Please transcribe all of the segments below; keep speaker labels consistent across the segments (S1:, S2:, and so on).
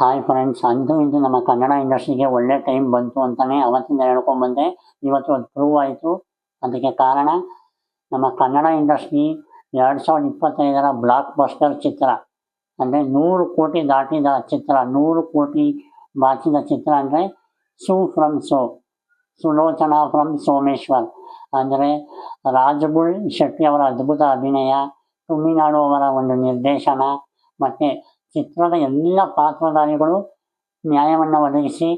S1: Hi friends ಅಂದು ಇಂದು ನಮ್ಮ ಕನ್ನಡ ಇಂಡಸ್ಟ್ರಿಗೆ ಒಳ್ಳೆ ಟೈಮ್ ಬಂತು ಅಂತಲೇ ಅವತ್ತಿಂದ ಹೇಳ್ಕೊಂಬಂದೆ ಇವತ್ತು ಅದು ಪ್ರೂವ್ ಆಯಿತು. ಅದಕ್ಕೆ ಕಾರಣ, ನಮ್ಮ ಕನ್ನಡ ಇಂಡಸ್ಟ್ರಿ ಎರಡು ಸಾವಿರದ ಇಪ್ಪತ್ತೈದರ ಬ್ಲಾಕ್ ಬಸ್ಟರ್ ಚಿತ್ರ, ಅಂದರೆ ನೂರು ಕೋಟಿ ದಾಟಿದ ಚಿತ್ರ, ನೂರು ಕೋಟಿ ಬಾಚಿದ ಚಿತ್ರ ಅಂದರೆ ಸು from so Sulochana from Someshwar, ಅಂದರೆ ರಾಜಬುಲ್ ಶೆಟ್ಟಿ ಅವರ ಅದ್ಭುತ ಅಭಿನಯ, ತುಮಿನಾಡು ಅವರ ಒಂದು ನಿರ್ದೇಶನ, ಮತ್ತು ಚಿತ್ರದ ಎಲ್ಲ ಪಾತ್ರಧಾರಿಗಳು ನ್ಯಾಯವನ್ನು ಒದಗಿಸಿ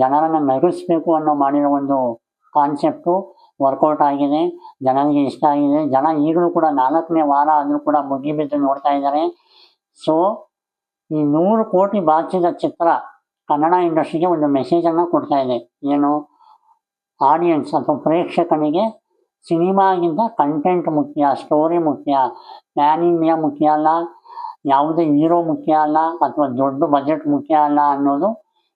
S1: ಜನರನ್ನು ನಗಿಸ್ಬೇಕು ಅನ್ನೋ ಮಾಡಿರೋ ಒಂದು ಕಾನ್ಸೆಪ್ಟು ವರ್ಕೌಟ್ ಆಗಿದೆ. ಜನರಿಗೆ ಇಷ್ಟ ಆಗಿದೆ. ಜನ ಈಗಲೂ ಕೂಡ ನಾಲ್ಕನೇ ವಾರ ಆದರೂ ಕೂಡ ಮುಗಿಬಿದ್ದು ನೋಡ್ತಾ ಇದ್ದಾರೆ. ಸೊ ಈ ನೂರು ಕೋಟಿ ಬಾಚಿದ ಚಿತ್ರ ಕನ್ನಡ ಇಂಡಸ್ಟ್ರಿಗೆ ಒಂದು ಮೆಸೇಜನ್ನು ಕೊಡ್ತಾ ಇದೆ. ಏನು? ಆಡಿಯನ್ಸ್ ಅಥವಾ ಪ್ರೇಕ್ಷಕನಿಗೆ ಸಿನಿಮಾಗಿಂತ ಕಂಟೆಂಟ್ ಮುಖ್ಯ ಸ್ಟೋರಿ ಮುಖ್ಯ ಪ್ಯಾನ್ ಮುಖ್ಯ ಅಲ್ಲ. ಯಾವುದೇ ಹೀರೋ ಮುಖ್ಯ ಅಲ್ಲ ಅಥವಾ ದೊಡ್ಡ ಬಜೆಟ್ ಮುಖ್ಯ ಅಲ್ಲ ಅನ್ನೋದು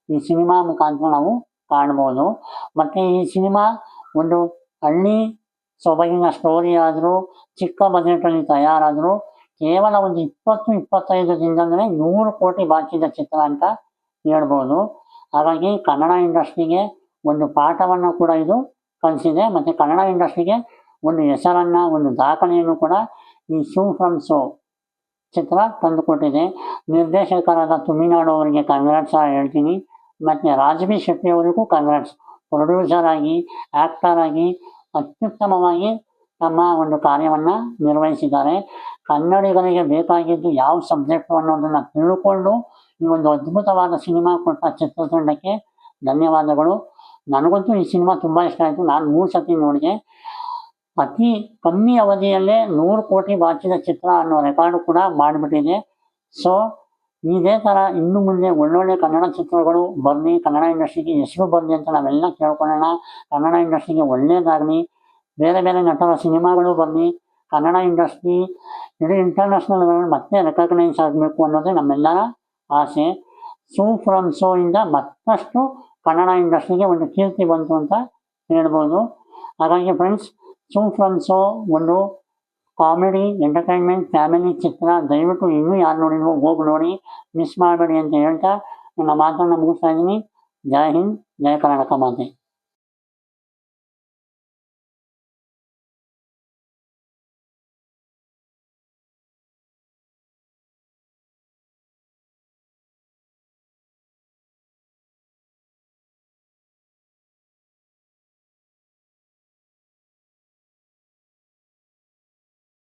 S1: ಈ ಸಿನಿಮಾ ಮುಖಾಂತರ ನಾವು ಕಾಣ್ಬೋದು. ಮತ್ತು ಈ ಸಿನಿಮಾ ಒಂದು ಹಳ್ಳಿ ಸೊಬಗಿನ ಸ್ಟೋರಿ ಆದರೂ, ಚಿಕ್ಕ ಬಜೆಟಲ್ಲಿ ತಯಾರಾದರೂ, ಕೇವಲ ಒಂದು ಇಪ್ಪತ್ತು, ಇಪ್ಪತ್ತೈದು ದಿನದಂದರೆ ನೂರು ಕೋಟಿ ಬಾಕಿದ ಚಿತ್ರ ಅಂತ ಹೇಳ್ಬೋದು. ಹಾಗಾಗಿ ಕನ್ನಡ ಇಂಡಸ್ಟ್ರಿಗೆ ಒಂದು ಪಾಠವನ್ನು ಕೂಡ ಇದು ಕಲಿಸಿದೆ. ಮತ್ತು ಕನ್ನಡ ಇಂಡಸ್ಟ್ರಿಗೆ ಒಂದು ಹೆಸರನ್ನು, ಒಂದು ದಾಖಲೆಯನ್ನು ಕೂಡ ಈ ಶೂ ಫ್ರಮ್ ಸೋ ಚಿತ್ರ ತಂದುಕೊಟ್ಟಿದೆ. ನಿರ್ದೇಶಕರಾದ ತುಮಿನಾಡು ಅವರಿಗೆ ಕಂಗ್ರಾಟ್ಸ್ ಹೇಳ್ತೀನಿ. ಮತ್ತು ರಾಜಬಿ ಶೆಟ್ಟಿ ಅವರಿಗೂ ಕಂಗ್ರಾಟ್ಸ್ ಪ್ರೊಡ್ಯೂಸರ್ ಆಗಿ ಆ್ಯಕ್ಟರ್ ಆಗಿ ಅತ್ಯುತ್ತಮವಾಗಿ ತಮ್ಮ ಒಂದು ಕಾರ್ಯವನ್ನು ನಿರ್ವಹಿಸಿದ್ದಾರೆ. ಕನ್ನಡಿಗರಿಗೆ ಬೇಕಾಗಿದ್ದು ಯಾವ ಸಬ್ಜೆಕ್ಟು ಅನ್ನೋದನ್ನು ತಿಳ್ಕೊಂಡು ಈ ಒಂದು ಅದ್ಭುತವಾದ ಸಿನಿಮಾ ಕೊಟ್ಟ ಚಿತ್ರತಂಡಕ್ಕೆ ಧನ್ಯವಾದಗಳು. ನನಗಂತೂ ಈ ಸಿನಿಮಾ ತುಂಬ ಇಷ್ಟ ಆಯಿತು. ನಾನು ಮೂರು ಸತಿ ನೋಡಿದೆ. ಅತಿ ಕಮ್ಮಿ ಅವಧಿಯಲ್ಲೇ ನೂರು ಕೋಟಿ ಬಾಚಿದ ಚಿತ್ರ ಅನ್ನೋ ರೆಕಾರ್ಡ್ ಕೂಡ ಮಾಡಿಬಿಟ್ಟಿದೆ. ಸೊ ಇದೇ ಥರ ಇನ್ನು ಮುಂದೆ ಒಳ್ಳೊಳ್ಳೆ ಕನ್ನಡ ಚಿತ್ರಗಳು ಬರಲಿ, ಕನ್ನಡ ಇಂಡಸ್ಟ್ರಿಗೆ ಹೆಸರು ಬರಲಿ ಅಂತ ನಾವೆಲ್ಲ ಕೇಳ್ಕೊಳ್ಳೋಣ. ಕನ್ನಡ ಇಂಡಸ್ಟ್ರಿಗೆ ಒಳ್ಳೇದಾಗಲಿ, ಬೇರೆ ಬೇರೆ ನಟರ ಸಿನಿಮಾಗಳು ಬರಲಿ, ಕನ್ನಡ ಇಂಡಸ್ಟ್ರಿ ಇಡೀ ಇಂಟರ್ನ್ಯಾಷನಲ್ ಮತ್ತೆ ರೆಕಗ್ನೈಸ್ ಆಗಬೇಕು ಅನ್ನೋದೇ ನಮ್ಮೆಲ್ಲರ ಆಸೆ. ಸೂ ಫ್ರಮ್ ಸೋ ಇಂದ ಮತ್ತಷ್ಟು ಕನ್ನಡ ಇಂಡಸ್ಟ್ರಿಗೆ ಒಂದು ಕೀರ್ತಿ ಬಂತು ಅಂತ ಹೇಳ್ಬೋದು. ಹಾಗಾಗಿ ಫ್ರೆಂಡ್ಸ್ ಸೂ ಫ್ರಮ್ ಸೋ ಒಂದು ಕಾಮಿಡಿ ಎಂಟರ್ಟೈನ್ಮೆಂಟ್ ಫ್ಯಾಮಿಲಿ ಚಿತ್ರ ದಯವಿಟ್ಟು ಇನ್ನೂ ಯಾರು ನೋಡಿದ್ರು ಹೋಗಿ ನೋಡಿ ಮಿಸ್ ಮಾಡಬೇಡಿ ಅಂತ ಹೇಳ್ತಾ ನನ್ನ ಮಾತನ್ನು ಮುಗಿಸ್ತಾ ಇದ್ದೀನಿ ಜೈ ಹಿಂದ್ ಜೈ ಕರ್ನಾಟಕ ಮಾತೆ